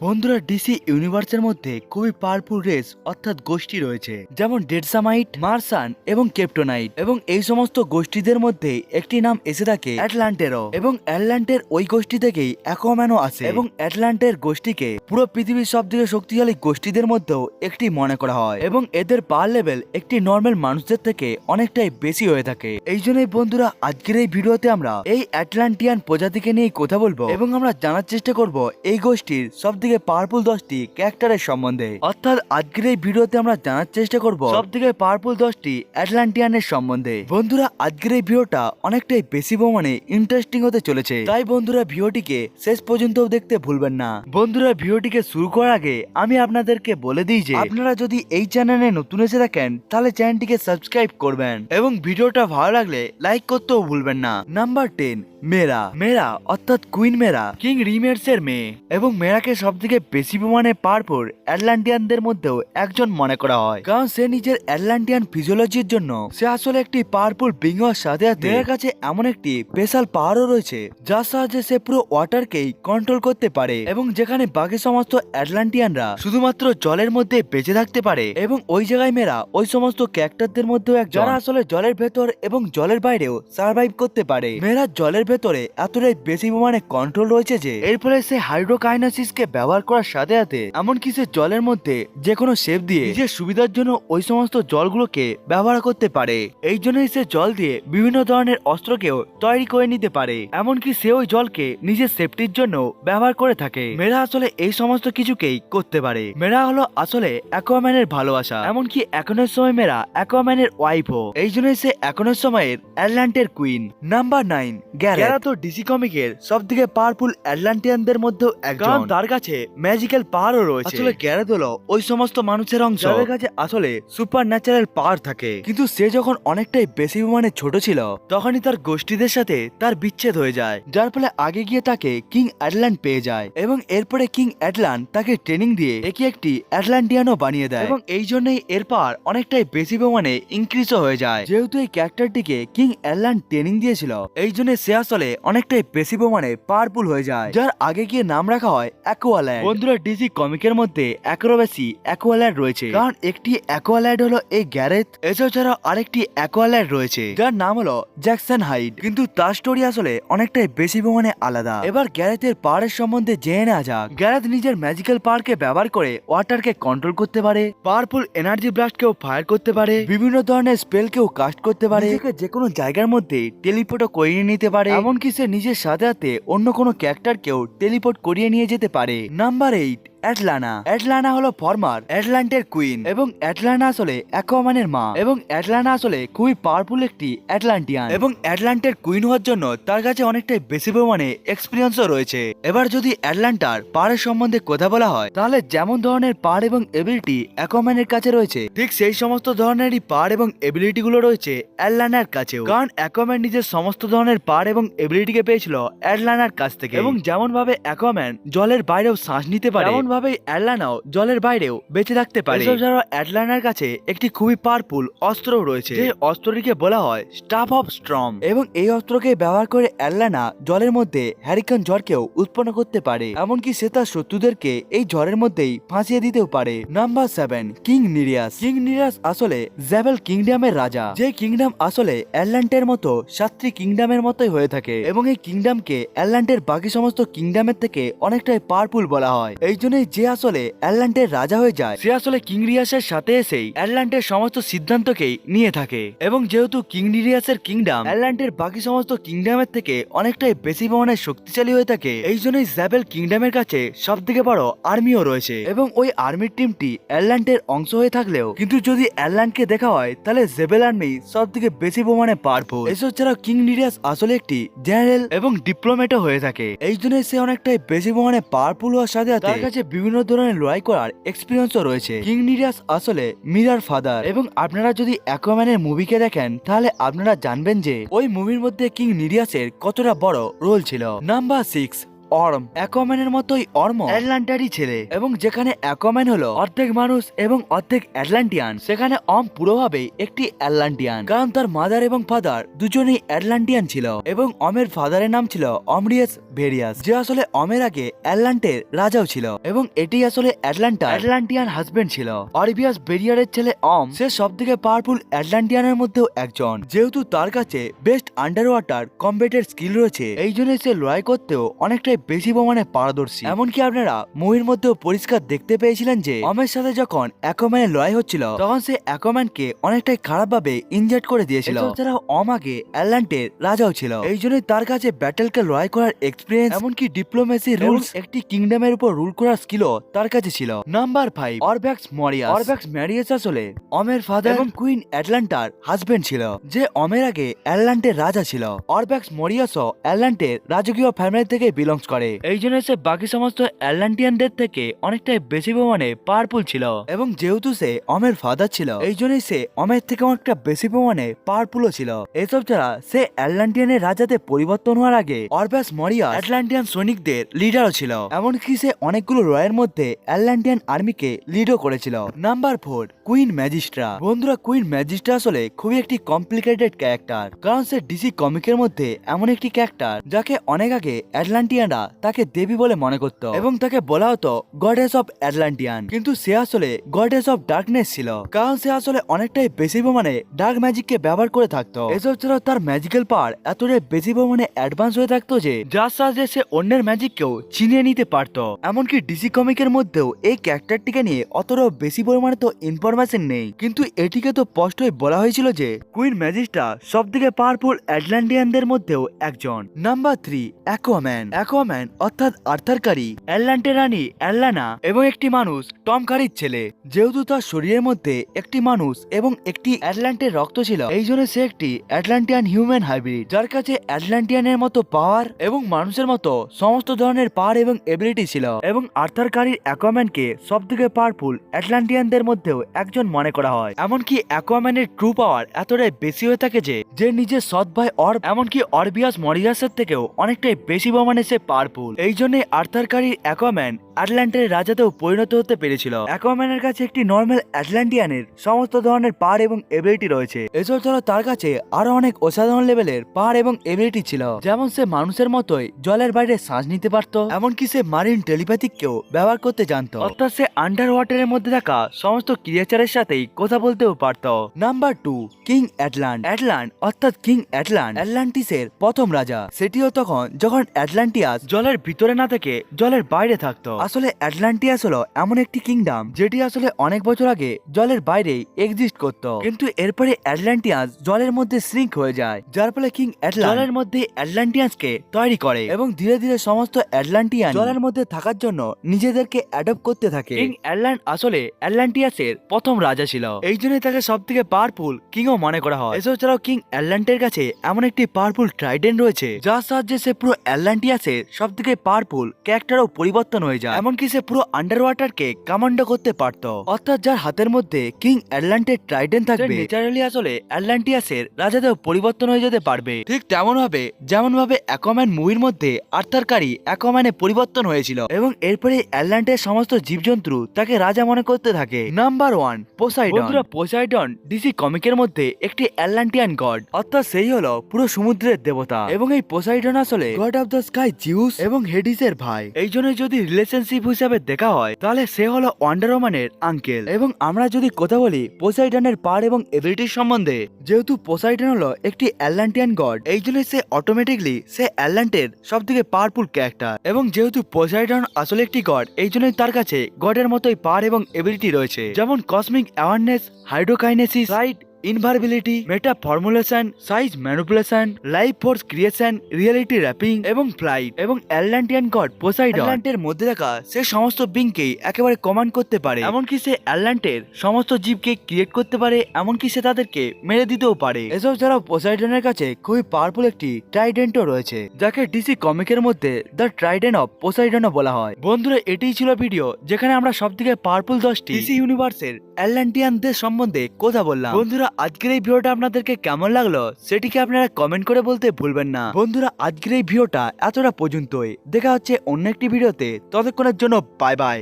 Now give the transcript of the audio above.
বন্ধুরা, ডিসি ইউনিভার্সের মধ্যে খুবই পাওয়ারফুল রেস অর্থাৎ গোষ্ঠী রয়েছে। যেমন ডেডসামাইট, মার্সান এবং কেপ্টোনাইট। এবং এই সমস্ত গোষ্ঠীদের মধ্যে একটি নাম এসে থাকে অ্যাটলান্টেরও এবং অ্যাটলান্টের ওই গোষ্ঠী থেকেই অ্যাকোয়াম্যানও আসে। এবং অ্যাটলান্টের গোষ্ঠীকে পুরো পৃথিবীর সব থেকে শক্তিশালী গোষ্ঠীদের মধ্যেও একটি মনে করা হয়। এবং এদের পাওয়ার লেভেল একটি নর্মাল মানুষদের থেকে অনেকটাই বেশি হয়ে থাকে। এই জন্যই বন্ধুরা, আজকের এই ভিডিওতে আমরা এই অ্যাটলান্টিয়ান প্রজাতিকে নিয়ে কথা বলব। এবং আমরা জানার চেষ্টা করব, এই গোষ্ঠীর সব থেকে পাওয়ারফুল দশটি ক্যারেক্টারের সম্বন্ধে। অর্থাৎ আজকের এই ভিডিওতে আমরা জানার চেষ্টা করব সব থেকে পাওয়ারফুল দশটি অ্যাটলান্টিয়ানের সম্বন্ধে। বন্ধুরা, আজকের এই ভিডিওটা অনেকটাই বেশি প্রমাণে ইন্টারেস্টিং হতে চলেছে। তাই বন্ধুরা, ভিডিওটিকে শেষ পর্যন্ত দেখতে ভুলবেন না। বন্ধুরা, ভিডিওটিকে শুরু করার আগে আমি আপনাদেরকে বলে দিই যে, আপনারা যদি এই চ্যানেলে নতুন এসে থাকেন, তাহলে চ্যানেলটিকে সাবস্ক্রাইব করবেন। এবং ভিডিওটা ভালো লাগলে লাইক করতেও ভুলবেন না। নাম্বার টেন মেরা। মেরা অর্থাৎ কুইন মেরা, কিং রিমেটস এর মেয়ে। এবং মেরাকে সব থেকে বেশি প্রমাণে পাওয়ারফুল অ্যাটলান্টিয়ানদের মধ্যেও একজন মনে করা হয়। কারণ সে নিজের অ্যাটলান্টিয়ান ফিজিওলজির জন্য সে আসলে একটি পাওয়ারফুল বিং হওয়ার সাথে মেয়ের কাছে এমন একটি স্পেশাল পাওয়ারও রয়েছে, যার সাহায্যে সে পুরো ওয়াটারকেই কন্ট্রোল করতে পারে এবং যেখানে বাকি সমস্ত অ্যাটলান্টিয়ানরা শুধুমাত্র জলের মধ্যে বেঁচে থাকতে পারে। এবং ওই জায়গায় মেয়েরা ওই সমস্ত ক্যারেক্টারদের মধ্যেও এক যারা আসলে জলের ভেতর এবং জলের বাইরেও সার্ভাইভ করতে পারে। মেয়েরা জলের ভেতরে এতটাই বেশি পরিমাণে কন্ট্রোল রয়েছে যে এর ফলে সে হাইড্রোকাইনাসিস কে ব্যবহার করার সাথে সাথে এমনকি সে জলের মধ্যে যে কোনো শেপ দিয়ে নিজের সুবিধার জন্য ওই সমস্ত জলগুলোকে ব্যবহার করতে পারে। এই জন্যই সে জল দিয়ে বিভিন্ন ধরনের অস্ত্রকেও তৈরি করে নিতে পারে। এমনকি সে ওই জলকে নিজের সেফটির জন্য ব্যবহার করে থাকে। মেয়েরা আসলে এই সমস্ত কিছুকেই করতে পারে। মেয়েরা হলো আসলে অ্যাকোয়াম্যানের ভালোবাসা। এমনকি এখনের সময় মেয়েরা অ্যাকোয়াম্যানের ওয়াইফও এই জন্যই সে এখনের সময়ের অ্যাটলান্টের কুইন নাম্বার নাইন গ্যারা তো ডিসি কমিকের সব থেকে পাওয়ারফুল অ্যাটলান্টিয়ানদের মধ্যেও একজন। তার কাছে ম্যাজিক্যাল পাওয়ারও রয়েছে। আসলে গ্যারেথ হলো ওই সমস্ত মানুষের অংশ। যাদের কাছে আসলে সুপার ন্যাচারাল পাওয়ার থাকে। কিন্তু সে যখন অনেকটাই বেশি পরিমাণে ছোট ছিল তখনই তার গোষ্ঠীদের সাথে তার বিচ্ছেদ হয়ে যায়। যার ফলে আগে গিয়ে তাকে কিং অ্যাটলান্ট পেয়ে যায় এবং এরপরে কিং অ্যাটলান্ট তাকে ট্রেনিং দিয়ে একে একটি অ্যাটলান্টিয়ানও বানিয়ে দেয়। এবং এই জন্যই এর পাওয়ার অনেকটাই বেশি পরিমাণে ইনক্রিজও হয়ে যায়। যেহেতু এই ক্যারেক্টারটিকে কিং অ্যাটলান্ট ট্রেনিং দিয়েছিল এই জন্য সে আসলে অনেকটাই বেশি পরিমাণে পাওয়ারফুল হয়ে যায়। যার আগে গিয়ে নাম রাখা হয় অ্যাকোয়াল্যান্ড বন্ধুরা ডিসি কমিকের মধ্যে একেরও বেশি অ্যাকোয়াল্যান্ড রয়েছে। কারণ একটি অ্যাকোয়াল্যান্ড হলো এই গ্যারেথ এছাড়াও ছাড়া আরেকটি অ্যাকোয়াল্যান্ড রয়েছে, যার নাম হলো জ্যাকসন হাইড কিন্তু তার স্টোরি আসলে অনেকটাই বেশি পরিমাণে আলাদা। এবার গ্যারেথের পাওয়ারের সম্বন্ধে জেনে নেওয়া যাক। গ্যারেথ নিজের ম্যাজিক্যাল পাওয়ারকে ব্যবহার করে ওয়াটারকে কন্ট্রোল করতে পারে পাওয়ারফুল এনার্জি ব্লাস্টকেও ফায়ার করতে পারে, বিভিন্ন ধরনের স্পেলকেও কাস্ট করতে পারে যে কোনো জায়গার মধ্যে টেলিপোর্টও করিয়ে নিতে পারে। এমনকি সে নিজের সাথে অন্য কোনো ক্যারেক্টারকেও টেলিপোর্ট করিয়ে নিয়ে যেতে পারে। Number eight অ্যাটলানা। অ্যাটলানা হলো ফর্মার, অ্যাটলান্টের কুইন এবং অ্যাটলানা আসলে অ্যাকোয়ামানের মা এবং অ্যাটলানা আসলে খুবই পাওয়ারফুল একটি অ্যাটলান্টিয়ান। এবং অ্যাটলান্টের কুইন হওয়ার জন্য তার কাছে অনেকটাই বেশি পরিমাণে এক্সপিরিয়েন্সও রয়েছে। এবার যদি অ্যাটলান্টার পাহাড়ের সম্বন্ধে কথা বলা হয়, তাহলে যেমন ধরনের পাহাড় এবং এবিলিটি অ্যাকোয়াম্যানের কাছে রয়েছে, ঠিক সেই সমস্ত ধরনেরই পাহাড় এবং এবিলিটি গুলো রয়েছে অ্যাটলানার কাছেও। কারণ অ্যাকোয়াম্যান নিজের সমস্ত ধরনের পাহাড় এবং এবিলিটিকে পেয়েছিল অ্যাটলানার কাছ থেকে। এবং যেমন ভাবে অ্যাকোয়াম্যান জলের বাইরেও শ্বাস নিতে পারে তেমন ভাবে অ্যাটলানাও জলের বাইরেও বেঁচে থাকতে পারে। এসব ছাড়াও অ্যাটলানার কাছে একটি খুবই পাওয়ারফুল অস্ত্রও রয়েছে। যে অস্ত্রটিকে বলা হয় স্টাফ অফ স্ট্রম এবং এই অস্ত্রকে ব্যবহার করে অ্যাটলানা জলের মধ্যে হ্যারিকেন ঝড়কেও উৎপন্ন করতে পারে। এমনকি সে তার শত্রুদেরকে এই ঝড়ের মধ্যেই ফাঁসিয়ে দিতেও পারে। Number seven king Nereus king Nereus আসলে জ্যাবেল কিংডমের রাজা। যে কিংডম আসলে অ্যাটলান্টের মতো সাতটি কিংডমের মতোই হয়ে থাকে। এবং এই কিংডমকে অ্যাটলান্টের বাকি সমস্ত কিংডমের থেকে অনেকটাই পাওয়ারফুল বলা হয়। এই জন্যই যে আসলে অ্যাটলান্টের রাজা হয়ে যায়, সে আসলে কিং রিয়াসের সাথে এসেই অ্যাটলান্টের সমস্ত সিদ্ধান্তকেই নিয়ে থাকে। এবং যেহেতু কিং নিরিয়াসের কিংডম অ্যাটলান্টের বাকি সমস্ত কিংডমের থেকে অনেকটাই বেশি পরিমাণে শক্তিশালী হয়ে থাকে, এই জন্যই জ্যাবেল কিংডমের কাছে সব থেকে বড় আর্মিও রয়েছে। এবং ওই আর্মির টিমটি অ্যাটলান্টের অংশ হয়ে থাকলেও, কিন্তু যদি অ্যাটলান্টকে দেখা হয়, তাহলে জেবেল আর্মি সব থেকে বেশি পরিমাণে পাওয়ারফুল এসব ছাড়াও কিং নিরিয়াস আসলে একটি জেনারেল এবং ডিপ্লোমেটও হয়ে থাকে। এই জন্য সে অনেকটাই বেশি পরিমাণে পাওয়ারফুল হওয়ার সাথে তার কাছে বিভিন্ন ধরনের লড়াই করার এক্সপিরিয়েন্সও রয়েছে। কিং নিরিয়াস আসলে মিরার ফাদার এবং আপনারা যদি অ্যাকোয়াম্যানের মুভিকে দেখেন, তাহলে আপনারা জানবেন যে ওই মুভির মধ্যে কিং নিরিয়াসের কতটা বড় রোল ছিল। Number six অর্ম। অ্যাকোম্যানের মতোই অর্ম। অ্যাটলান্টারই ছেলে। এবং যেখানে অ্যাকোম্যান হলো, অর্ধেক মানুষ এবং অর্ধেক অ্যাটলান্টিয়ান। সেখানে অম পুরোভাবে একটি অ্যাটলান্টিয়ান। কারণ তার মাদার এবং ফাদার দুজনেই অ্যাটলান্টিয়ান ছিল। এবং অমের ফাদারের নাম ছিল অমরিয়াস ভেরিয়াস, যে আসলে অমের আগে অ্যাটলান্টের রাজাও ছিল। এবং এটি আসলে অ্যাটলান্টা অ্যাটলান্টিয়ান হাজবেন্ড ছিল। অরিবিয়াস বেরিয়ারের ছেলে অম, সে সব থেকে পাওয়ারফুল অ্যাটলান্টিয়ানের মধ্যেও একজন। যেহেতু তার কাছে বেস্ট আন্ডার ওয়াটার কম্বেটের স্কিল রয়েছে, এই জন্য সে লড়াই করতেও অনেকটাই বেশি প্রমাণে পারদর্শী। এমনকি আপনারা মুভির মধ্যেও পরিষ্কার দেখতে পেয়েছিলেন যে অমের সাথে যখন অ্যাকোম্যানের লড়াই হচ্ছিল তখন সে অ্যাকোম্যানকে অনেকটাই খারাপভাবে ইনজার্ট করে দিয়েছিল। এছাড়াও অম আগে অ্যাটলান্টের রাজাও ছিল। এই জন্যই তার কাছে ব্যাটেলকে লড়াই করার এক্সপিরিয়েন্স এমনকি ডিপ্লোমেসি রুলস একটি কিংডমের উপর রুল করার স্কিলও তার কাছে ছিল। নাম্বার ফাইভ অরব্যাক্স মরিয়াস অরব্যাক্স ম্যারিয়াস আসলে অমের ফাদার এবং কুইন অ্যাটলান্টার হাজবেন্ড ছিল যে অমের আগে অ্যাটলান্টের রাজা ছিল। অরব্যাক্স মরিয়াসও অ্যাটলান্টের রাজকীয় ফ্যামিলি থেকে বিলংস করে। এই জন্য সে বাকি সমস্ত অ্যাটলান্টিয়ানদের থেকে অনেকটাই বেশি পরিমাণে পাওয়ারফুল ছিল। এবং যেহেতু সে অমের ফাদার ছিল, এই জন্যই সে অমের থেকে অনেকটা বেশি পরিমাণে পাওয়ারফুলও ছিল। এসব ছাড়া সে অ্যাটলান্টিয়ানের রাজাতে পরিবর্তন হওয়ার আগে অরব্যাস মরিয়া অ্যাটলান্টিয়ান সৈনিকদের লিডারও ছিল। এমনকি সে অনেকগুলো রয়ের মধ্যে অ্যাটলান্টিয়ান আর্মিকে লিডও করেছিল। নাম্বার ফোর কুইন ম্যাজিস্ট্রা বন্ধুরা কুইন ম্যাজিস্ট্রা আসলে খুবই একটি কমপ্লিকেটেড ক্যারেক্টার কারণ সে ডিসি কমিকের মধ্যে এমন একটি ক্যারেক্টার যাকে অনেক আগে অ্যাটলান্টিয়ানরা তাকে দেবী বলে মনে করত। এবং তাকে বলা হতো গডেস অফ অ্যাটলান্টিয়ান কিন্তু সে আসলে গডেস অফ ডার্কনেস ছিল। কারণ সে আসলে অনেকটাই বেশি পরিমাণে ডার্ক ম্যাজিককে ব্যবহার করে থাকতো। এসব ছাড়াও তার ম্যাজিক্যাল পাওয়ার এতটাই বেশি পরিমাণে অ্যাডভান্স হয়ে থাকতো যে, যার সাহায্যে সে অন্যের ম্যাজিককেও চিনিয়ে নিতে পারতো। এমনকি ডিসি কমিকের মধ্যেও এই ক্যারেক্টারটিকে নিয়ে অতটাও বেশি পরিমাণে তো ইনফরমেশন নেই। কিন্তু এটিকে তো স্পষ্টই বলা হয়েছিল যে কুইন ম্যাজিস্ট্রা সব থেকে পাওয়ারফুল অ্যাটলান্টিয়ানদের মধ্যেও একজন। নাম্বার থ্রি অ্যাকোয়াম্যান অ্যাকোয়াম্যান অর্থাৎ আর্থারকারী অ্যাটলান্টে রানী অ্যাল্লানা এবং একটি মানুষ, টম কারির ছেলে। যেহেতু তার শরীরের মধ্যে একটি মানুষ এবং একটি অ্যাটলান্টের রক্ত ছিল, এই জন্য সে একটি অ্যাটলান্টিয়ান হিউম্যান হাইব্রিড, যার কাছে অ্যাটলান্টিয়ানের মতো পাওয়ার এবং মানুষের মতো সমস্ত ধরনের পাওয়ার এবং এবিলিটি ছিল। এবং আর্থার কারির অ্যাকোয়াম্যানকে সব থেকে পাওয়ারফুল অ্যাটলান্টিয়ানদের মধ্যেও একজন মনে করা হয়। এমনকি অ্যাকোয়াম্যানের ট্রু পাওয়ার এতটাই বেশি হয়ে থাকে যে যে নিজের সৎ ভাই অর এমনকি অরবিয়াস মরিয়াসের থেকেও অনেকটাই বেশি প্রমাণে সে পাওয়ারফুল এই জন্যই আর্থার কারির অ্যাকোয়াম্যান আটলান্টের রাজাতেও পরিণত হতে পেরেছিল। অ্যাকোয়াম্যানের কাছে একটি নর্মাল অ্যাটলান্টিয়ানের সমস্ত ধরনের পাওয়ার এবং এবিলিটি রয়েছে। এছাড়াও ছাড়াও তার কাছে আরও অনেক অসাধারণ লেভেলের পাওয়ার এবং এবিলিটি ছিল। যেমন সে মানুষের মতোই জলের বাইরে শ্বাস নিতে পারত, এমনকি সে মারিন টেলিপ্যাথিককেও ব্যবহার করতে জানতো। অর্থাৎ সে আন্ডার ওয়াটারের মধ্যে থাকা সমস্ত ক্রিয়েচারের সাথেই কথা বলতেও পারত। Number two, king Atlan. Atlan অর্থাৎ কিং অ্যাটলান্ট, অ্যাটলান্টিসের প্রথম রাজা। সেটিও তখন, যখন অ্যাটলান্টিয়াস জলের ভিতরে না থেকে জলের বাইরে থাকতো। আসলে অ্যাটলান্টিয়াস হলো এমন একটি কিংডম যেটি আসলে অনেক বছর আগে জলের বাইরে এক্সিস্ট করত। কিন্তু এরপরে অ্যাটলান্টিয়াস জলের মধ্যে সিঙ্ক হয়ে যায় যার ফলে কিং জলের মধ্যে অ্যাটলান্টিয়ান্সকে তৈরি করে। এবং ধীরে ধীরে সমস্ত অ্যাটলান্টিয়ান জলের মধ্যে থাকার জন্য নিজেদেরকে অ্যাডপ্ট করতে থাকে। কিং অ্যাটলান্ট আসলে অ্যাটলান্টিয়াসের প্রথম রাজা ছিল। এই জন্যই তাকে সব থেকে পাওয়ারফুল কিংও মনে করা হয়। এছাড়াও কিং অ্যাটলান্টের কাছে এমন একটি পাওয়ারফুল ট্রাইডেন রয়েছে যার সাহায্যে সে পুরো অ্যাটলান্টিয়াসের সব থেকে পাওয়ারফুল ক্যারেক্টারও পরিবর্তন হয়ে যায়। এমনকি সে পুরো আন্ডার ওয়াটারকে কামান্ড করতে পারত। অর্থাৎ যার হাতের মধ্যে কিং অ্যাটলান্টের ট্রাইডেন থাকবে। ন্যাচারালি আসলে অ্যাটলান্টিয়াসের রাজাদেও পরিবর্তন হয়ে যেতে পারবে। ঠিক তেমন ভাবে যেমন ভাবে অ্যাকোম্যান মুভির মধ্যে আর্থারকারী অ্যাকোম্যানে পরিবর্তন হয়েছিল। এবং এরপরে অ্যাটলান্টের সমস্ত জীবজন্তু তাকে রাজা মনে করতে থাকে। নাম্বার ওয়ান পোসাইডন বন্ধুরা পোসাইডন ডিসি কমিকের মধ্যে একটি অ্যাটলান্টিয়ান গড অর্থাৎ সেই হলো পুরো সমুদ্রের দেবতা। এবং এই পোসাইডন আসলে god of the sky Zeus এবং হেডিসের ভাই। এই জন্য যদি রিলেশনশিপ হিসাবে দেখা হয় তাহলে সে হলো ওয়ান্ডার ওম্যানের আঙ্কেল এবং আমরা যদি কথা বলি পোসাইডনের পার এবং এবিলিটির সম্বন্ধে। যেহেতু পোসাইডন হলো একটি অ্যাটলান্টিয়ান গড এই জন্য সে অটোমেটিকলি সে অ্যাটলান্টের সব থেকে পাওয়ারফুল ক্যারেক্টার এবং যেহেতু পোসাইডন আসলে একটি গড এই জন্যই তার কাছে গডের মতোই পার এবং এবিলিটি রয়েছে। যেমন cosmic awareness hydrokinesis right invulnerability meta formulation size manipulation life force creation reality warping এবং ফ্লাইট এবং অ্যাটলান্টিয়ান গড পোসাইডন অ্যাটলান্টের মধ্যে থাকা সে সমস্ত বিংকেই একেবারে কমান্ড করতে পারে। এমনকি সে অ্যাটলান্টের সমস্ত জীবকে ক্রিয়েট করতে পারে, এমনকি সে তাদেরকে মেরে দিতেও পারে। এসব ছাড়াও পোসাইডনের কাছে খুবই পাওয়ারফুল একটি ট্রাইডেন্টও রয়েছে, যাকে ডিসি কমিকের মধ্যে দ্য ট্রাইডেন অফ পোসাইডনও বলা হয়। বন্ধুরা, এটাই ছিল ভিডিও যেখানে আমরা সব থেকে পাওয়ারফুল দশটি ডিসি ইউনিভার্সের অ্যাটলান্টিয়ানদের সম্বন্ধে কথা বললাম। বন্ধুরা আজকের এই ভিডিওটা আপনাদেরকে কেমন লাগল সেটিকে আপনারা কমেন্ট করে বলতে ভুলবেন না। বন্ধুরা, আজকের এই ভিডিওটা এতটা পর্যন্তই। দেখা হচ্ছে অন্য একটি ভিডিওতে। ততক্ষণের জন্য বাই বাই